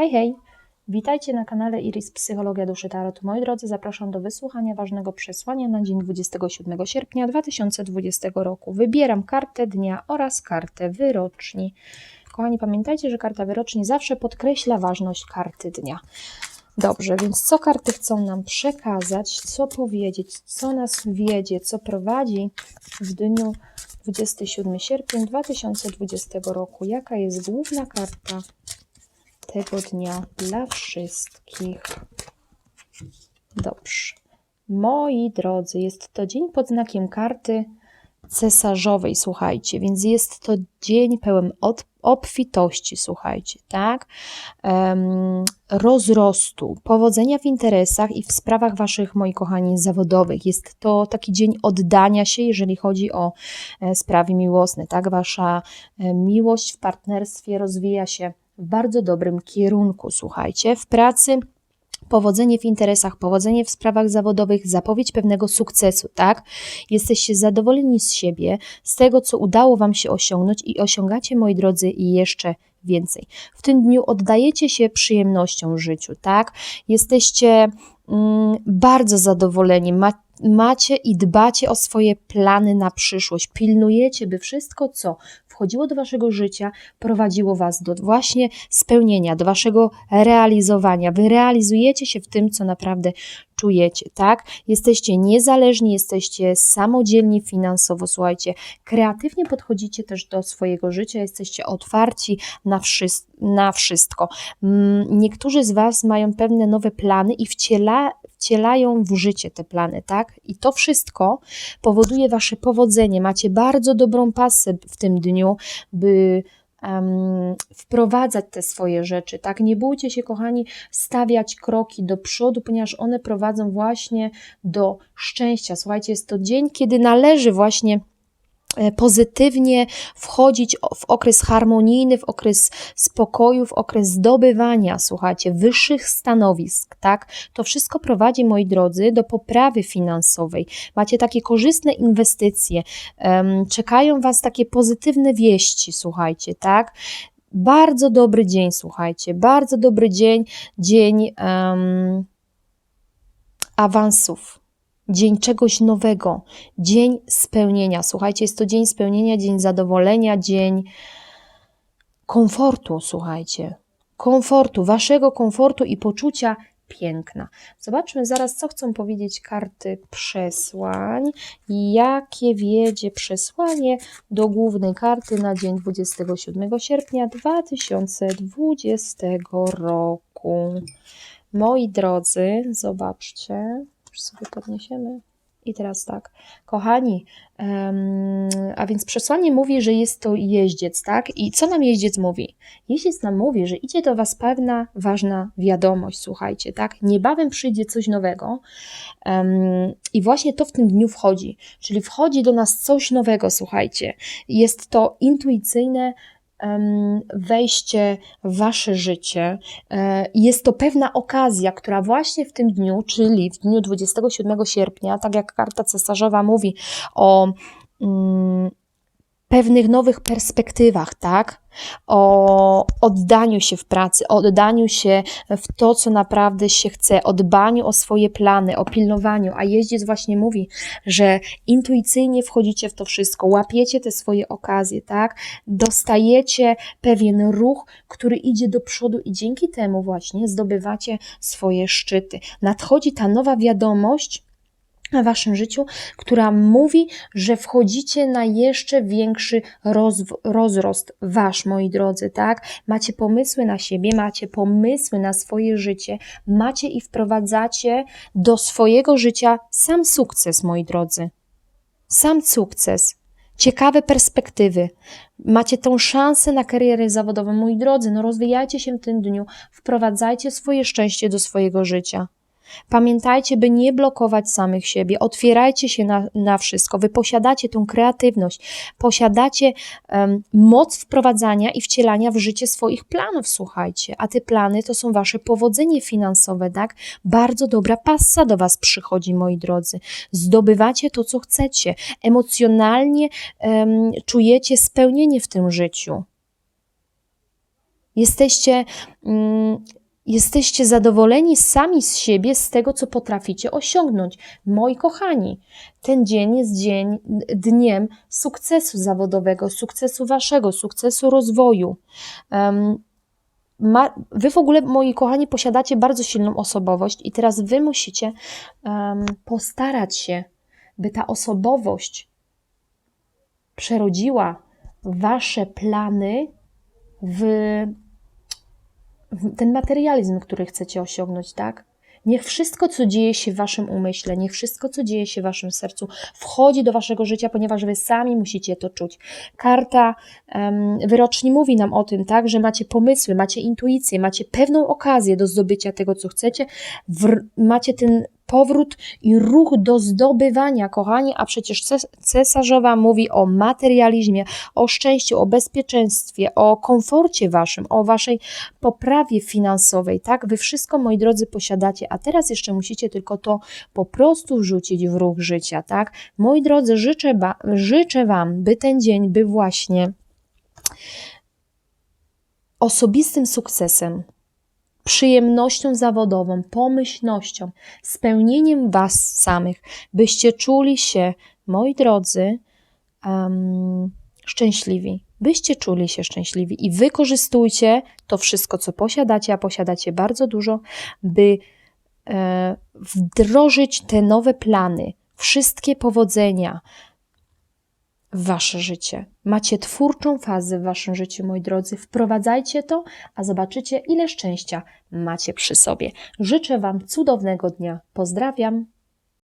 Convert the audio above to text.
Hej, hej! Witajcie na kanale Iris Psychologia Duszy Tarot. Moi drodzy, zapraszam do wysłuchania ważnego przesłania na dzień 27 sierpnia 2020 roku. Wybieram kartę dnia oraz kartę wyroczni. Kochani, pamiętajcie, że karta wyroczni zawsze podkreśla ważność karty dnia. Dobrze, więc co karty chcą nam przekazać, co powiedzieć, co nas wiedzie, co prowadzi w dniu 27 sierpnia 2020 roku? Jaka jest główna karta tego dnia dla wszystkich? Dobrze. Moi drodzy, jest to dzień pod znakiem karty cesarzowej, słuchajcie, więc jest to dzień pełen od, obfitości, słuchajcie, tak? Um, rozrostu, powodzenia w interesach i w sprawach waszych, moi kochani, zawodowych. Jest to taki dzień oddania się, jeżeli chodzi o e, sprawy miłosne, tak? Wasza e, miłość w partnerstwie rozwija się w bardzo dobrym kierunku, słuchajcie. W pracy powodzenie w interesach, powodzenie w sprawach zawodowych, zapowiedź pewnego sukcesu, tak? Jesteście zadowoleni z siebie, z tego, co udało Wam się osiągnąć i osiągacie, moi drodzy, jeszcze więcej. W tym dniu oddajecie się przyjemnościom życiu, tak? Jesteście mm, bardzo zadowoleni, ma, macie i dbacie o swoje plany na przyszłość, pilnujecie, by wszystko, co wchodziło do waszego życia, prowadziło was do właśnie spełnienia, do waszego realizowania. Wy realizujecie się w tym, co naprawdę czujecie, tak? Jesteście niezależni, jesteście samodzielni finansowo, słuchajcie, kreatywnie podchodzicie też do swojego życia, jesteście otwarci na, wszy- na wszystko. Mm, Niektórzy z Was mają pewne nowe plany i wciela, wcielają w życie te plany, tak? I to wszystko powoduje Wasze powodzenie. Macie bardzo dobrą pasę w tym dniu, by um, wprowadzać te swoje rzeczy, tak? Nie bójcie się, kochani, stawiać kroki do przodu, ponieważ one prowadzą właśnie do szczęścia. Słuchajcie, jest to dzień, kiedy należy właśnie pozytywnie wchodzić w okres harmonijny, w okres spokoju, w okres zdobywania, słuchajcie, wyższych stanowisk, tak? To wszystko prowadzi, moi drodzy, do poprawy finansowej. Macie takie korzystne inwestycje, czekają Was takie pozytywne wieści, słuchajcie, tak? Bardzo dobry dzień, słuchajcie, bardzo dobry dzień, dzień em, awansów, dzień czegoś nowego, dzień spełnienia. Słuchajcie, jest to dzień spełnienia, dzień zadowolenia, dzień komfortu, słuchajcie. Komfortu, waszego komfortu i poczucia piękna. Zobaczmy zaraz, co chcą powiedzieć karty przesłań jakie wiedzie przesłanie do głównej karty na dzień 27 sierpnia 2020 roku. Moi drodzy, zobaczcie, już sobie podniesiemy. I teraz tak, kochani, em, a więc przesłanie mówi, że jest to jeździec, tak? I co nam jeździec mówi? Jeździec nam mówi, że idzie do Was pewna ważna wiadomość, słuchajcie, tak? Niebawem przyjdzie coś nowego em, i właśnie to w tym dniu wchodzi, czyli wchodzi do nas coś nowego, słuchajcie. Jest to intuicyjne wejście w Wasze życie. E, Jest to pewna okazja, która właśnie w tym dniu, czyli w dniu 27 sierpnia, tak jak karta cesarzowa mówi o mm, pewnych nowych perspektywach, tak? O oddaniu się w pracy, o oddaniu się w to, co naprawdę się chce, o dbaniu o swoje plany, o pilnowaniu. A jeździec właśnie mówi, że intuicyjnie wchodzicie w to wszystko, łapiecie te swoje okazje, tak? Dostajecie pewien ruch, który idzie do przodu i dzięki temu właśnie zdobywacie swoje szczyty. Nadchodzi ta nowa wiadomość, w waszym życiu, która mówi, że wchodzicie na jeszcze większy rozw- rozrost wasz, moi drodzy, tak? Macie pomysły na siebie, macie pomysły na swoje życie, macie i wprowadzacie do swojego życia sam sukces, moi drodzy. Sam sukces. Ciekawe perspektywy. Macie tą szansę na karierę zawodową, moi drodzy. No rozwijajcie się w tym dniu, wprowadzajcie swoje szczęście do swojego życia. Pamiętajcie, by nie blokować samych siebie, otwierajcie się na, na wszystko. Wy posiadacie tą kreatywność, posiadacie em, moc wprowadzania i wcielania w życie swoich planów, słuchajcie. A te plany to są wasze powodzenie finansowe, tak? Bardzo dobra passa do was przychodzi, moi drodzy. Zdobywacie to, co chcecie. Emocjonalnie em, czujecie spełnienie w tym życiu. Jesteście, mm, jesteście zadowoleni sami z siebie, z tego, co potraficie osiągnąć. Moi kochani, ten dzień jest dzień, dniem sukcesu zawodowego, sukcesu waszego, sukcesu rozwoju. Em, ma, wy w ogóle, moi kochani, posiadacie bardzo silną osobowość, i teraz wy musicie em, postarać się, by ta osobowość przerodziła wasze plany w ten materializm, który chcecie osiągnąć, tak? Niech wszystko, co dzieje się w waszym umyśle, niech wszystko, co dzieje się w waszym sercu, wchodzi do waszego życia, ponieważ wy sami musicie to czuć. Karta um, wyroczni mówi nam o tym, tak, że macie pomysły, macie intuicję, macie pewną okazję do zdobycia tego, co chcecie, macie ten powrót i ruch do zdobywania, kochani, a przecież ces- cesarzowa mówi o materializmie, o szczęściu, o bezpieczeństwie, o komforcie waszym, o waszej poprawie finansowej, tak? Wy wszystko, moi drodzy, posiadacie, a teraz jeszcze musicie tylko to po prostu wrzucić w ruch życia, tak? Moi drodzy, życzę, życzę wam, by ten dzień był właśnie osobistym sukcesem, przyjemnością zawodową, pomyślnością, spełnieniem Was samych, byście czuli się, moi drodzy, em, szczęśliwi. Byście czuli się szczęśliwi i wykorzystujcie to wszystko, co posiadacie, a posiadacie bardzo dużo, by e, wdrożyć te nowe plany, wszystkie powodzenia wasze życie. Macie twórczą fazę w waszym życiu, moi drodzy. Wprowadzajcie to, a zobaczycie, ile szczęścia macie przy sobie. Życzę Wam cudownego dnia. Pozdrawiam.